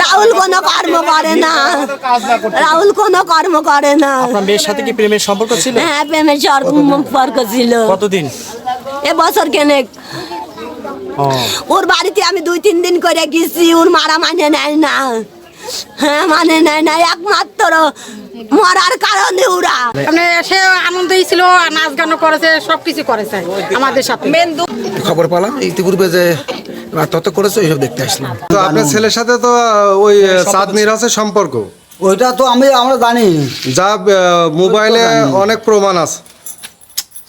রাহুল কোনো কর্ম করে না। রাহুল কোনো কর্ম করে না। আপনার মেয়ের সাথে কি প্রেমের সম্পর্ক ছিল? হ্যাঁ প্রেমের সম্পর্ক ছিল। কতদিন? এ বছর কেনেক। ওর বাড়িতে আমি দুই তিন দিন করে গেছি ওর মারা মানে নেয় না। হ্যাঁ মানে নেয় না। একমাত্র মরার কারণে ওরা। মানে সে আনন্দই ছিল নাচ গানও করেছে সব কিছু করেছে আমাদের সাথে। খবর পেলাম। ইতিপূর্বে যে আত্মহত্যা করেছে এইসব দেখতে আসলাম। তো আপনার ছেলের সাথে তো ওই আছে সম্পর্ক? ওইটা তো আমি আমরা জানি। যা মোবাইলে অনেক প্রমাণ আছে।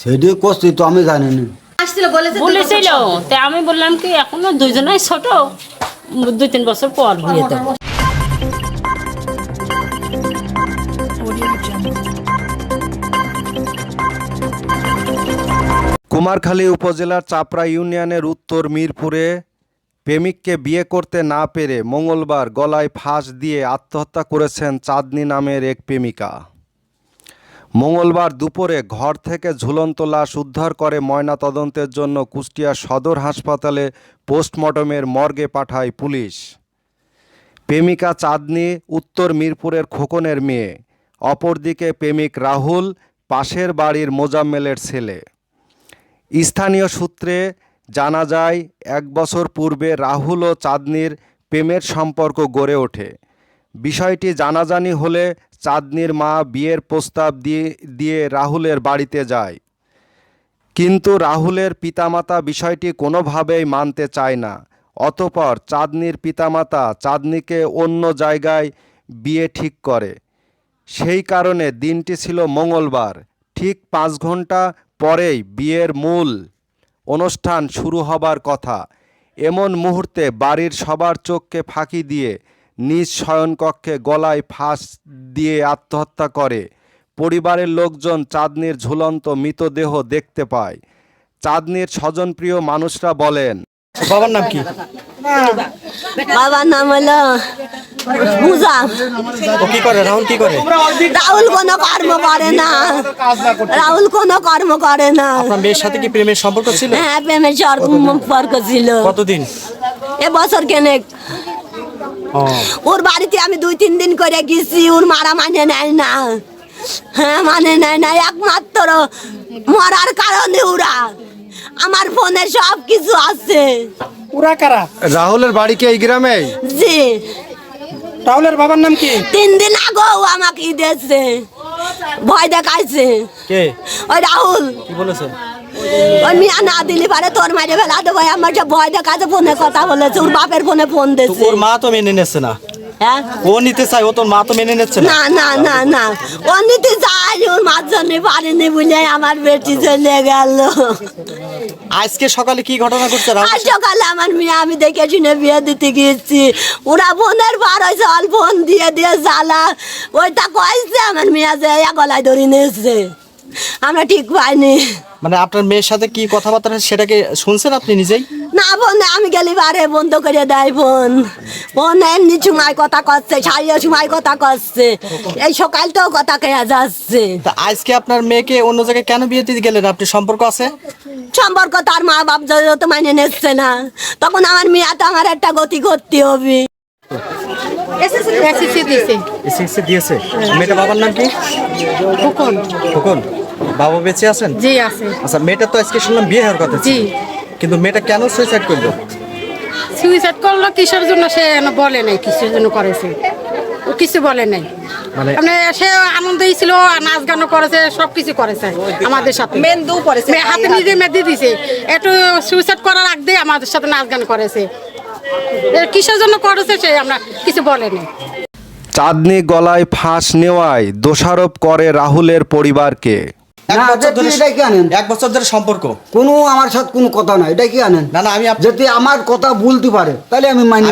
সেটি করছি তো আমি জানি না। বলেছিল। আমি বললাম কি এখনও ছোট। দুই তিন বছর পর বিয়ে দেবো কুমারখালী উপজেলার চাপড়া ইউনিয়নের উত্তর মিরপুরে প্রেমিককে বিয়ে করতে না পেরে মঙ্গলবার গলায় ফাঁস দিয়ে আত্মহত্যা করেছেন চাঁদনি নামের এক প্রেমিকা। মঙ্গলবার দুপুরে ঘর থেকে ঝুলন্ত লাশ উদ্ধার করে ময়নাতদন্তের জন্য কুষ্টিয়া সদর হাসপাতালে পোস্টমর্টমের মর্গে পাঠায় পুলিশ। প্রেমিকা চাঁদনি উত্তর মিরপুরের খোকনের মেয়ে। অপরদিকে প্রেমিক রাহুল, পাশের বাড়ির মোজাম্মেলের ছেলে। স্থানীয় সূত্রে জানা যায়, এক বছর পূর্বে রাহুল ও চাঁদনির প্রেমের সম্পর্ক গড়ে ওঠে। বিষয়টি জানাজানি হলে চাঁদনির মা বিয়ের প্রস্তাব দিয়ে দিয়ে রাহুলের বাড়িতে যায়। কিন্তু রাহুলের পিতামাতা বিষয়টি কোনোভাবেই মানতে চায় না। অতপর চাঁদনির পিতামাতা চাঁদনিকে অন্য জায়গায় বিয়ে ঠিক করে। সেই কারণে দিনটি ছিল মঙ্গলবার। ঠিক পাঁচ ঘণ্টা পরেই বিয়ের মূল অনুষ্ঠান শুরু হবার কথা। এমন মুহূর্তে বাড়ির সবার চোখকে ফাঁকি দিয়ে নিজ শয়নকক্ষে গলায় ফাঁস দিয়ে আত্মহত্যা করে। পরিবারের লোকজন চাঁদনির ঝুলন্ত মৃতদেহ দেখতে পায়। চাঁদনির স্বজনপ্রিয় মানুষরা বলেন বাবার নাম কি? বাবার নাম হলো ও কি করে? রাহুল কি করে? রাহুল কোনো কর্ম করে না। রাহুল কোনো কর্ম করে না। আপনার মেয়ের সাথে কি প্রেমের সম্পর্ক ছিল? হ্যাঁ প্রেমের সম্পর্ক ছিল। কতদিন? এ বছর কেনেক। ওর বাড়িতে আমি দুই তিন দিন করে গেছি ওর মারা মানে নেয় না। হ্যাঁ মানে নেয় না। একমাত্র মরার কারণে ওরা। আমার ফোনে সব কিছু আছে। ওরা কারা? রাহুলের বাড়ি কি এই গ্রামে? জি। রাহুলের বাবার নাম কি? তিন দিন আগেও আমাকে দিয়েছে। ভয় দেখাইছে। কে? ওই রাহুল। কি বলেছে? ওই মিয়া না দিলি পারে তোর মারে ফেলা দেবো। আমার যে ভয় দেখাচ্ছে ফোনে কথা বলেছে ওর বাপের ফোনে ফোন দিয়েছে। ওর মা তো মেনে নিচ্ছে না। ও নিতে চায় ও তোর মা তো মেনে নিচ্ছে না। না না না ও নিতে যাই ওর মাঝখানে পারেনি বলে আমার বেটি চলে গেল। আজকে সকালে কি ঘটনা ঘটছে আর সকালে আমার মেয়ে আমি দেখে শুনে বিয়ে দিতে গিয়েছি। ওরা বোনের বার হয়েছে অল ফোন দিয়ে দিয়ে জ্বালা। ওইটা কয়েছে আমার মেয়ে যে এক গলায় ধরে নিয়েছে। আমরা ঠিক পাইনি। মানে আপনার মেয়ের সাথে কি কথাবার্তা সেটাকে শুনছেন আপনি নিজেই? বোন আমি গেলি বারে বন্ধ করে দেয় বোন। বোন এমনি সময় কথা করছে সারিয়ে সময় কথা করছে এই সকালটাও কথা কেয়া যাচ্ছে। তা আজকে আপনার মেয়েকে অন্য জায়গায় কেন বিয়ে দিতে গেলেন? আপনি সম্পর্ক আছে? সম্পর্ক তার মা বাপ তো মানে নিচ্ছে না তখন আমার মেয়ে তো আমার একটা গতি করতে হবে। এসএসসি দিয়েছে। এসএসসি দিয়েছে। মেয়েটা বাবার নাম কি? খোকন। খোকন। বাবা বেঁচে আছেন? জি আছে। আচ্ছা মেয়েটা তো আজকে শুনলাম বিয়ে হওয়ার কথা জি। কিন্তু মেয়েটা কেন সুইসাইড করল? সুইসাইড করল কিসের জন্য সে বলে নাই কিসের জন্য করেছে? ও কিছু বলে নাই। মানে মানে সে আনন্দই ছিল আর নাচ গানও করেছে সব কিছু করেছে আমাদের সাথে। মেহেন্দিও করেছে। হাতে নিজে মেহেন্দি দিছে। একটু সুইসাইড করার আগ দিয়ে আমাদের সাথে নাচ গান করেছে। এ কিসের জন্য করেছে সে আমরা কিছু বলে নাই। চাঁদনি গলায় ফাঁস নেওয়ায় দোষারোপ করে রাহুলের পরিবারকে। এক না, বছর ধরে এটা কি আনেন? এক বছর ধরে সম্পর্ক। কোনো আমার সাথে কোনো কথা নাই এটা কি আনেন? না না আমি যদি আমার কথা বলতে পারে তাহলে আমি মানি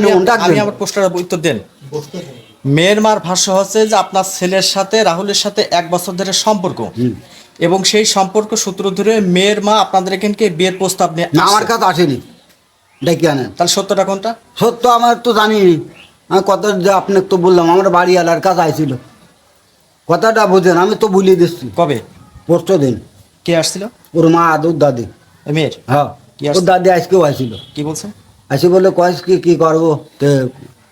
আমি আমার পোস্টার উত্তর দেন। মেয়ের মার ভাষ্য হচ্ছে যে আপনার ছেলের সাথে রাহুলের সাথে এক বছর ধরে সম্পর্ক। এবং সেই সম্পর্ক সূত্র ধরে মেয়ের মা আপনাদের এখানকে বিয়ের প্রস্তাব নিয়ে না আমার। কাছে আসেনি। ডেকে আনেন? তাহলে সত্যটা কোনটা? সত্য আমার তো জানি আমি কথা যে আপনাকে তো বললাম আমার বাড়ি এলার কাছে আইছিল। কথাটা বুঝেন আমি তো ভুলিয়ে দিচ্ছি। কবে? পরশু দিন কে আসছিল? ওর মা আদুর দাদি। মেয়ের? হ্যাঁ। ওর দাদি আজকেও আইছিল। কি বলছে? আসি বলে কয়েস কি কি করব? তে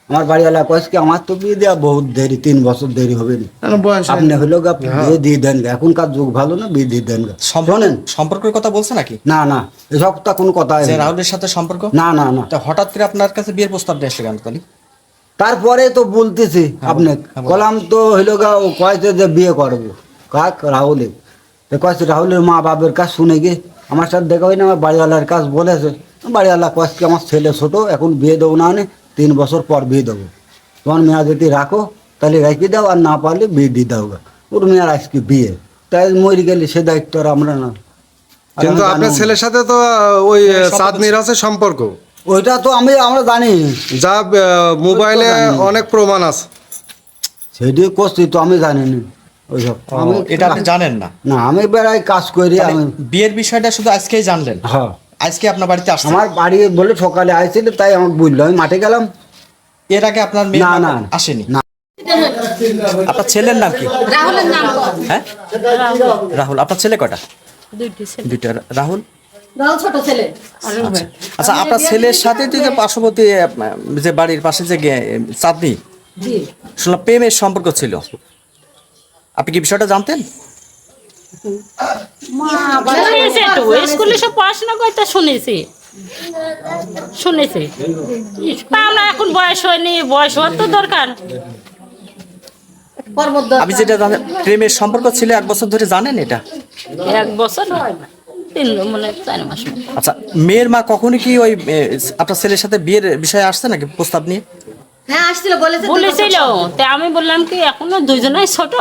আমার বাড়িওয়ালা কি আমার তো বিয়ে দেওয়া বহুত দেরি তিন বছর দেরি হবে না। আপনি হলো গা বিয়ে দিয়ে দেন গা। এখনকার যুগ ভালো না বিয়ে দিয়ে দেন গা। শোনেন। সম্পর্কের কথা বলছে নাকি? না না এসব তা কোনো কথা রাহুলের সাথে সম্পর্ক? না না না। হঠাৎ করে আপনার কাছে বিয়ের প্রস্তাব নিয়ে আসলে কেন তারপরে তো বলতেছি আপনি কলাম তো হইল গা ও কয়েছে যে বিয়ে করব। কাক রাহুলে তো কয়েছে রাহুলের মা বাবার কাজ শুনে গিয়ে আমার সাথে দেখা হয় না আমার বাড়িওয়ালার কাজ বলেছে। বাড়িওয়ালা কয়েছে আমার ছেলে ছোট এখন বিয়ে দেবো না নে তিন বছর পর বিয়ে দেবো। তোমার মেয়া যদি রাখো তাহলে রেখে দাও আর না পারলে বিয়ে দিয়ে দাও। ওর মেয়ার আজকে বিয়ে। তাই মরে গেলে সে দায়িত্ব আর আমরা না। কিন্তু আমি আপনার ছেলের সাথে তো ওই চাঁদনির আছে সম্পর্ক। ওইটা তো আমি আমরা জানি। যা মোবাইলে অনেক প্রমাণ আছে। সেটি করছি তো আমি জানি না ওইসব। আমি এটা আপনি জানেন না? না আমি বেড়াই কাজ করি আমি বিয়ের বিষয়টা শুধু আজকেই জানলেন? হ্যাঁ আজকে আপনার বাড়িতে আসছে আমার বাড়ি বলে সকালে আইছিল তাই আমাকে বুঝলো আমি মাঠে গেলাম। এর আগে আপনার মেয়ে না, না। আসেনি? না। আপনার ছেলের নাম কি? রাহুলের নাম হ্যাঁ? রাহুল আপনার ছেলে কটা? দুইটা রাহুল? রাহুল ছোট ছেলে। আচ্ছা আপনার ছেলের সাথে যে পার্শ্ববর্তী যে বাড়ির পাশে যে চাঁদনি শুনলাম প্রেমের সম্পর্ক ছিল। আপনি কি বিষয়টা জানতেন? স্কুলে সব পড়াশোনা করতে শুনেছি। শুনেছি। আমরা এখন বয়স হয়নি বয়স হওয়ার তো দরকার। আমি যেটা জানি প্রেমের সম্পর্ক ছিল এক বছর ধরে জানেন এটা? এক বছর তিন মানে। আচ্ছা মেয়ের মা কখনো কি ওই আপনার ছেলের সাথে বিয়ের বিষয়ে আসছে নাকি প্রস্তাব নিয়ে? হ্যাঁ আসছিল বলেছে বলেছিল। তা আমি বললাম কি এখনও দুইজনাই ছোট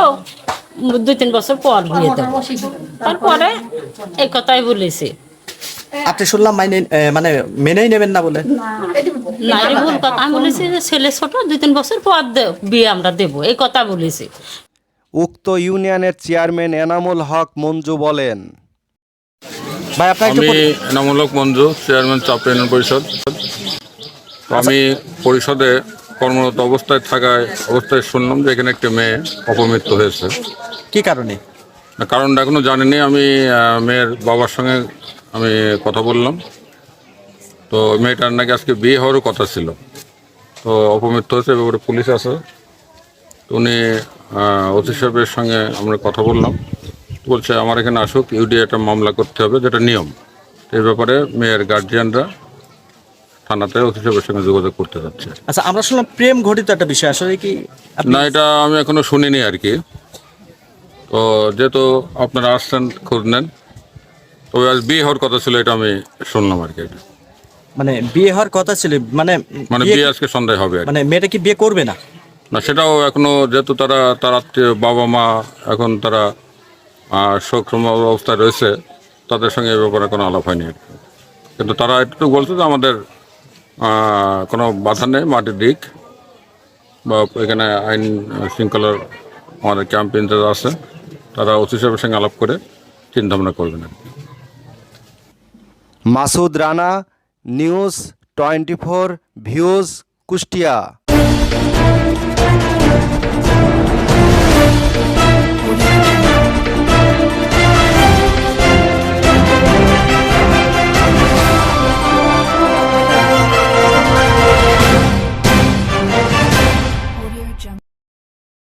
দুই তিন বছর পর বিয়ে দেবো তারপরে এই কথাই বলেছি। আপনি শুনলাম মাইনে মানে মেনেই নেবেন না বলে। না এটা ভুল। কথা। আমি বলেছি যে ছেলে ছোট দুই তিন বছর পর বিয়ে আমরা দেবো। এই কথা বলেছি। উক্ত ইউনিয়নের চেয়ারম্যান এনামুল হক মঞ্জু বলেন। ভাই আপনার একটু আমি পরি- এনামূলক মঞ্জু চেয়ারম্যান চাপ ইউনিয়ন পরিষদ আমি পরিষদে কর্মরত অবস্থায় থাকায় অবস্থায় শুনলাম যে এখানে একটি মেয়ে অপমৃত্যু হয়েছে। কি কারণে? কারণটা এখনও জানিনি। আমি আহ, মেয়ের বাবার সঙ্গে আমি কথা বললাম। তো মেয়েটার নাকি আজকে বিয়ে হওয়ারও কথা ছিল। তো অপমৃত্যু হয়েছে এ ব্যাপারে পুলিশ আছে। তো উনি অতি সাহেবের সঙ্গে আমরা কথা বললাম। বলছে আমার এখানে আসুক ইউডি একটা মামলা করতে হবে যেটা নিয়ম। এই ব্যাপারে মেয়ের গার্জিয়ানরা থানাতে অতি সাহেবের সঙ্গে যোগাযোগ করতে যাচ্ছে আচ্ছা আমরা শুনলাম প্রেম ঘটিত একটা বিষয় আসলে কি না এটা আমি এখনও শুনিনি আর কি তো যেহেতু আপনারা আসছেন খোঁজ নেন তবে আজ বিয়ে হওয়ার কথা ছিল এটা আমি শুনলাম আর কি এটা। মানে বিয়ে হওয়ার কথা ছিল মানে মানে বিয়ে- আজকে সন্ধ্যায় হবে আর কি। মানে মেয়েটা কি বিয়ে করবে না না সেটাও এখনও যেহেতু তারা তার আত্মীয় বাবা মা এখন তারা সক্ষম অবস্থায় রয়েছে তাদের সঙ্গে এই ব্যাপারে কোনো আলাপ হয়নি আর কি কিন্তু তারা একটু বলছে যে আমাদের কোনো বাধা নেই মাটির দিক বা এখানে আইন শৃঙ্খলার আমাদের ক্যাম্প ইনচার্জ আছে, তারা অতি সাহেবের সঙ্গে আলাপ করে চিন্তাভাবনা করবেন Masud Rana, news twenty four views Kushtia.